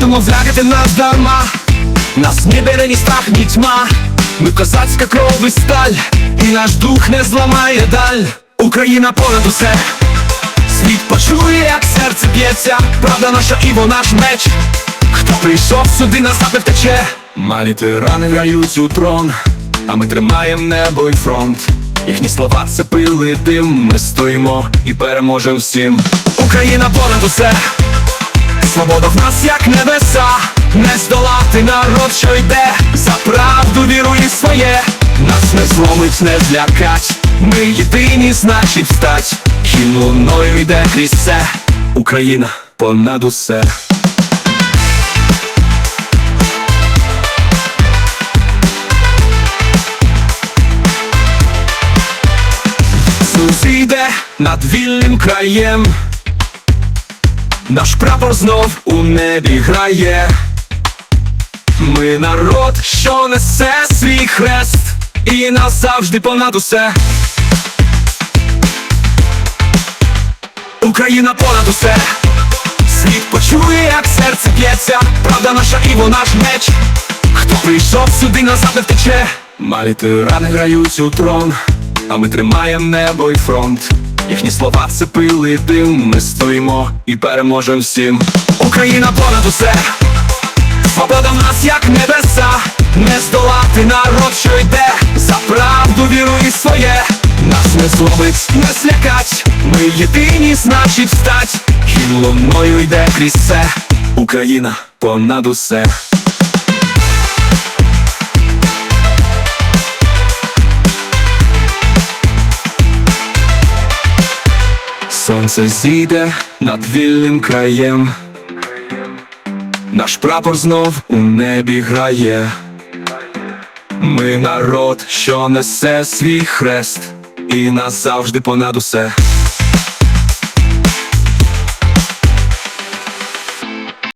домовляти нас дарма. Нас не бере ні страх, ні тьма. Ми козацька кров і сталь. І наш дух не зламає даль. Україна понад усе Світ почує, як серце б'ється. Правда наша і наш меч. Хто прийшов сюди, назад не втече. Малі тирани грають у трон А ми тримаємо небо і фронт. Їхні слова це пили дим. Ми стоїмо і переможемо всім. Україна понад усе Свобода в нас як небеса, не здолати народ, що йде, за правду віру і своє, нас не зломить, не злякать, ми єдині, значить встать, луною йде крізь все, Україна понад усе. Зійде над вільним краєм. Наш прапор знов у небі грає. Ми народ, що несе свій хрест, і назавжди понад усе. Україна понад усе. Світ почує, як серце б'ється, правда наша і наш меч. Хто прийшов сюди, назад не втече. Малі тирани грають у трон, а ми тримаємо небо і фронт. Їхні слова це пили дим, ми стоїмо і переможемо всім. Україна понад усе, свобода в нас як небеса, не здолати народ, що йде, за правду віру і своє, нас не зловить, не злякать, ми єдині, значить встать, Хімн луною йде крізь все, Україна понад усе. Сонце зійде над вільним краєм, наш прапор знов у небі грає. Ми народ, що несе свій хрест, і назавжди понад усе.